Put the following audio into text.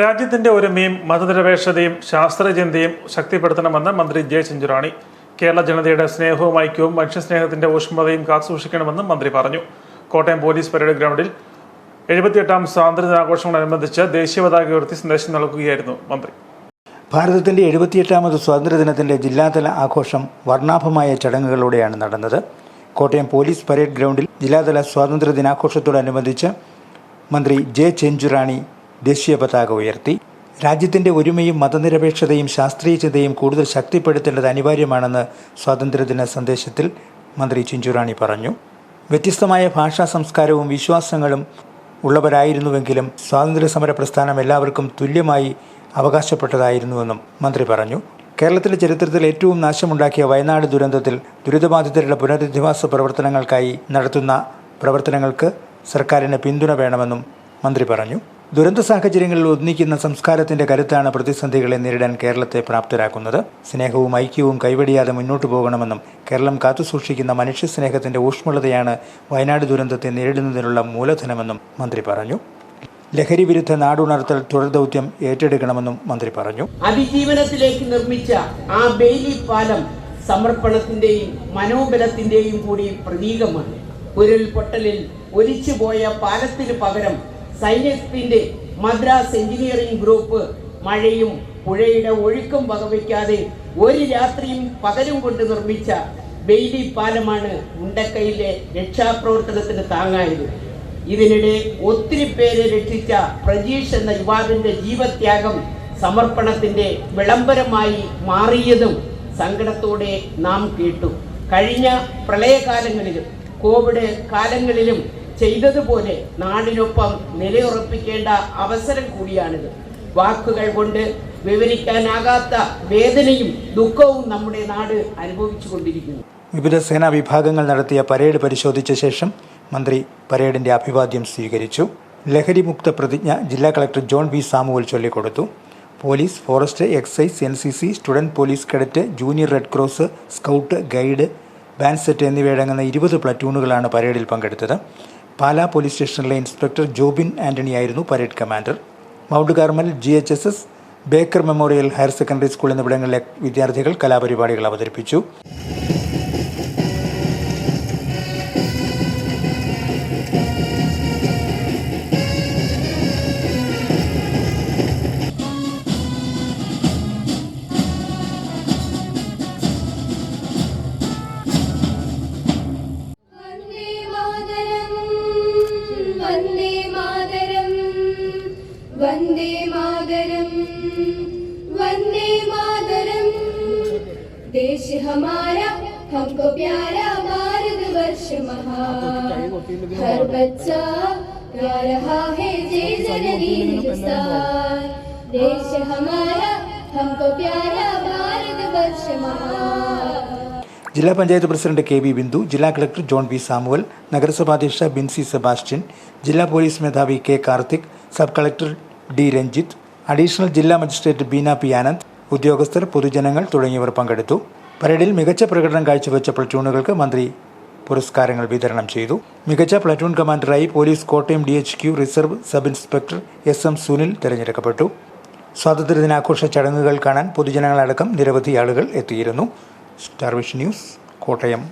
രാജ്യത്തിന്റെ ഒരുമയും മതനിരപേക്ഷതയും ശാസ്ത്രചിന്തയും ശക്തിപ്പെടുത്തണമെന്ന് മന്ത്രി ജെ ചിഞ്ചുറാണി കേരള ജനതയുടെ സ്നേഹവും ഐക്യവും മനുഷ്യസ്നേഹത്തിന്റെ ഊഷ്മതയും കാത്തുസൂക്ഷിക്കണമെന്നും മന്ത്രി പറഞ്ഞു. കോട്ടയം പോലീസ് പരേഡ് ഗ്രൗണ്ടിൽ എഴുപത്തിയെട്ടാം സ്വാതന്ത്ര്യദിനാഘോഷങ്ങളനുബന്ധിച്ച് ദേശീയ പതാക ഉയർത്തി സന്ദേശം നൽകുകയായിരുന്നു മന്ത്രി. ഭാരതത്തിന്റെ എഴുപത്തിയെട്ടാമത് സ്വാതന്ത്ര്യദിനത്തിന്റെ ജില്ലാതല ആഘോഷം വർണാഭമായ ചടങ്ങുകളോടെയാണ് നടന്നത്. കോട്ടയം പോലീസ് പരേഡ് ഗ്രൗണ്ടിൽ ജില്ലാതല സ്വാതന്ത്ര്യ ദിനാഘോഷത്തോടനുബന്ധിച്ച് മന്ത്രി ജെ ചെഞ്ചുറാണി ദേശീയ പതാക ഉയർത്തി. രാജ്യത്തിന്റെ ഒരുമയും മതനിരപേക്ഷതയും ശാസ്ത്രീയ ചിന്തയും കൂടുതൽ ശക്തിപ്പെടുത്തേണ്ടത് അനിവാര്യമാണെന്ന് സ്വാതന്ത്ര്യദിന സന്ദേശത്തിൽ മന്ത്രി ചിഞ്ചുറാണി പറഞ്ഞു. വ്യത്യസ്തമായ ഭാഷാ സംസ്കാരവും വിശ്വാസങ്ങളും ഉള്ളവരായിരുന്നുവെങ്കിലും സ്വാതന്ത്ര്യ സമര പ്രസ്ഥാനം എല്ലാവർക്കും തുല്യമായി അവകാശപ്പെട്ടതായിരുന്നുവെന്നും മന്ത്രി പറഞ്ഞു. കേരളത്തിലെ ചരിത്രത്തിൽ ഏറ്റവും നാശമുണ്ടാക്കിയ വയനാട് ദുരന്തത്തിൽ ദുരിതബാധിതരുടെ പുനരധിവാസ പ്രവർത്തനങ്ങൾക്കായി നടത്തുന്ന പ്രവർത്തനങ്ങൾക്ക് സർക്കാരിന് പിന്തുണ വേണമെന്നും മന്ത്രി പറഞ്ഞു. ദുരന്ത സാഹചര്യങ്ങളിൽ ഒന്നിക്കുന്ന സംസ്കാരത്തിന്റെ കരുത്താണ് പ്രതിസന്ധികളെ നേരിടാൻ കേരളത്തെ പ്രാപ്തരാക്കുന്നത്. സ്നേഹവും ഐക്യവും കൈവടിയാതെ മുന്നോട്ടു പോകണമെന്നും കേരളം കാത്തുസൂക്ഷിക്കുന്ന മനുഷ്യസ്നേഹത്തിന്റെ ഊഷ്മളതയാണ് വയനാട് ദുരന്തത്തെ നേരിടുന്നതിനുള്ള മൂലധനമെന്നും മന്ത്രി പറഞ്ഞു. ലഹരി വിരുദ്ധ നാടുണർത്തൽ തുടർ ദൗത്യം ഏറ്റെടുക്കണമെന്നും മന്ത്രി പറഞ്ഞു. അതിജീവനത്തിലേക്ക് നിർമ്മിച്ച ആ ബെയിലി പാലം സമർപ്പണത്തിന്റെയും മനോബലത്തിന്റെയും കൂടി പ്രതീകമാണ്. ഉരുൾപൊട്ടലിൽ ഒലിച്ചുപോയ പാലത്തിന് പകരം സൈന്യത്തിന്റെ മദ്രാസ് എഞ്ചിനീയറിംഗ് ഗ്രൂപ്പ് മഴയും പുഴയുടെ ഒഴുക്കും വകവയ്ക്കാതെ ഒരു രാത്രിയും പകലും കൊണ്ട് നിർമ്മിച്ച ബെയിലി പാലമാണ് മുണ്ടക്കയിലെ രക്ഷാപ്രവർത്തനത്തിന് താങ്ങായത്. ഇതിനിടെ ഒത്തിരി പേരെ രക്ഷിച്ച പ്രജീഷ് എന്ന യുവാവിന്റെ ജീവത്യാഗം സമർപ്പണത്തിന്റെ വിളംബരമായി മാറിയതും സങ്കടത്തോടെ നാം കേട്ടു. കഴിഞ്ഞ പ്രളയകാലങ്ങളിലും കോവിഡ് കാലങ്ങളിലും ചെയ്തതുപോലെ നാടിനൊപ്പം നിലയുറപ്പിക്കേണ്ട അവസരം കൂടിയാണിത്. വാക്കുകൾ കൊണ്ട് വിവരിക്കാനാകാത്ത വേദനയും ദുഃഖവും നമ്മുടെ നാട് അനുഭവിച്ചു കൊണ്ടിരിക്കുന്നു. വിവിധ സേനാ വിഭാഗങ്ങൾ നടത്തിയ പരേഡ് പരിശോധിച്ച ശേഷം മന്ത്രി പരേഡിന്റെ അഭിവാദ്യം സ്വീകരിച്ചു. ലഹരിമുക്ത പ്രതിജ്ഞ ജില്ലാ കളക്ടർ ജോൺ വി സാമുവൽ ചൊല്ലിക്കൊടുത്തു. Police forest excise N C C student police cadet junior red cross scout guide band set എന്നിവയടങ്ങുന്ന ഇരുപത് പ്ലറ്റൂണുകളാണ് പരേഡിൽ പങ്കെടുത്തത്. പാലാ പോലീസ് സ്റ്റേഷനിലെ inspector Jobin ആന്റണിയായിരുന്നു parade commander. Mount Carmel G H S S Baker memorial higher secondary school എന്നിവിടങ്ങളിലെ വിദ്യാർത്ഥികൾ കലാപരിപാടികൾ അവതരിപ്പിച്ചു. വന്ദേ മാതരം वंदे मातरम देश हमारा हमको प्यारा भारत वर्ष महान हर बच्चा गा रहा है जय जननी हिंदुस्तान देश हमारा हमको प्यारा भारत वर्ष महान ജില്ലാ panchayat president K V Bindu ജില്ലാ കളക്ടർ ജോൺ വി സാമുവൽ നഗരസഭാധ്യക്ഷ ബിൻസി സെബാസ്റ്റ്യൻ ജില്ലാ പോലീസ് മേധാവി K Karthik sub collector D Ranjith additional ജില്ലാ മജിസ്ട്രേറ്റ് ബീന പി ആനന്ദ് ഉദ്യോഗസ്ഥർ പൊതുജനങ്ങൾ തുടങ്ങിയവർ പങ്കെടുത്തു. പരേഡിൽ മികച്ച പ്രകടനം കാഴ്ചവെച്ച പ്ലറ്റൂണുകൾക്ക് മന്ത്രി പുരസ്കാരങ്ങൾ വിതരണം ചെയ്തു. മികച്ച platoon കമാൻഡറായി police Kottayam D H Q reserve sub inspector S M Sunil തിരഞ്ഞെടുക്കപ്പെട്ടു. സ്വാതന്ത്ര്യദിനാഘോഷ ചടങ്ങുകൾ കാണാൻ പൊതുജനങ്ങളടക്കം നിരവധി ആളുകൾ എത്തിയിരുന്നു. Starvish news Kottayam.